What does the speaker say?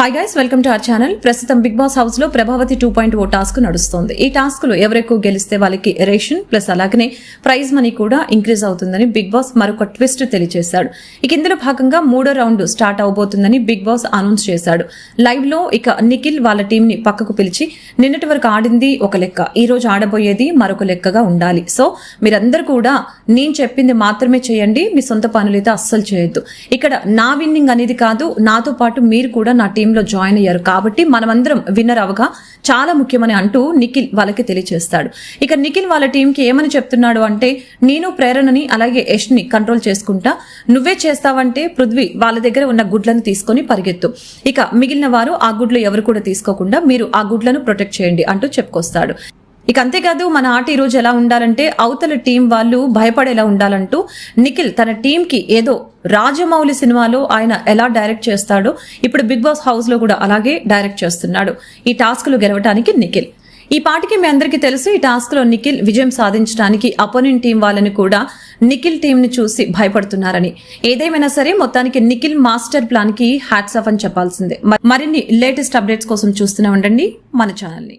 Hi guys welcome to our channel ప్రస్తుతం Bigg Boss హౌస్లో Prabhavati two point O task నడుస్తోంది. ఈ టాస్క్లో ఎవరెక్కువ గెలిస్తే వాళ్ళకి రేషన్ ప్లస్ అలాగనే ప్రైజ్ మనీ కూడా ఇంక్రీజ్ అవుతుందని బిగ్ బాస్ మరొక ట్విస్ట్ తెలియజేశాడు ఇక ఇందులో భాగంగా మూడో రౌండ్ స్టార్ట్ అవబోతుందని బిగ్ బాస్ అనౌన్స్ చేశాడు. లైవ్లో ఇక నిఖిల్ వాళ్ళ టీం ని పక్కకు పిలిచి నిన్నటి వరకు ఆడింది ఒక లెక్క ఈ రోజు ఆడబోయేది మరొక లెక్కగా ఉండాలి. సో మీరందరూ కూడా నేను చెప్పింది మాత్రమే చేయండి మీ సొంత పనులైతే అస్సలు చేయొద్దు. ఇక్కడ నా విన్నింగ్ అనేది కాదు నాతో పాటు మీరు కూడా నా టీం టీంలో జాయిన్ అయ్యారు. కాబట్టి మనమందరం విన్నర్ అవగా చాలా ముఖ్యమని అంటూ నిఖిల్ వాళ్ళకి తెలియజేస్తాడు ఇక నిఖిల్ వాళ్ళ టీంకి ఏమని చెప్తున్నాడు అంటే నేను ప్రేరణని అలాగే యష్ని కంట్రోల్ చేసుకుంటా. నువ్వే చేస్తావంటే పృథ్వీ వాళ్ళ దగ్గర ఉన్న గుడ్లను తీసుకొని పరిగెత్తు. ఇక మిగిలిన వారు ఆ గుడ్లు ఎవరు కూడా తీసుకోకుండా మీరు ఆ గుడ్లను ప్రొటెక్ట్ చేయండి అంటూ చెప్పుకొస్తాడు. ఇక అంతేకాదు మన ఆట ఈరోజు ఎలా ఉండాలంటే అవతల టీం వాళ్ళు భయపడేలా ఉండాలంటూ నిఖిల్ తన టీం కి ఏదో రాజమౌళి సినిమాలో ఆయన ఎలా డైరెక్ట్ చేస్తాడో ఇప్పుడు బిగ్ బాస్ హౌస్లో కూడా అలాగే డైరెక్ట్ చేస్తున్నాడు. ఈ టాస్క్లు గెలవటానికి నిఖిల్. ఈ పాటికి మీ అందరికీ తెలుసు ఈ టాస్క్లో నిఖిల్ విజయం సాధించడానికి అపోనెంట్ టీం వాళ్ళని కూడా నిఖిల్ టీం ని చూసి భయపడుతున్నారని. ఏదేమైనా సరే మొత్తానికి నిఖిల్ మాస్టర్ ప్లాన్కి హ్యాట్స్ ఆఫ్ అని చెప్పాల్సిందే. మరిన్ని లేటెస్ట్ అప్డేట్స్ కోసం చూస్తూనే ఉండండి మన ఛానల్ని.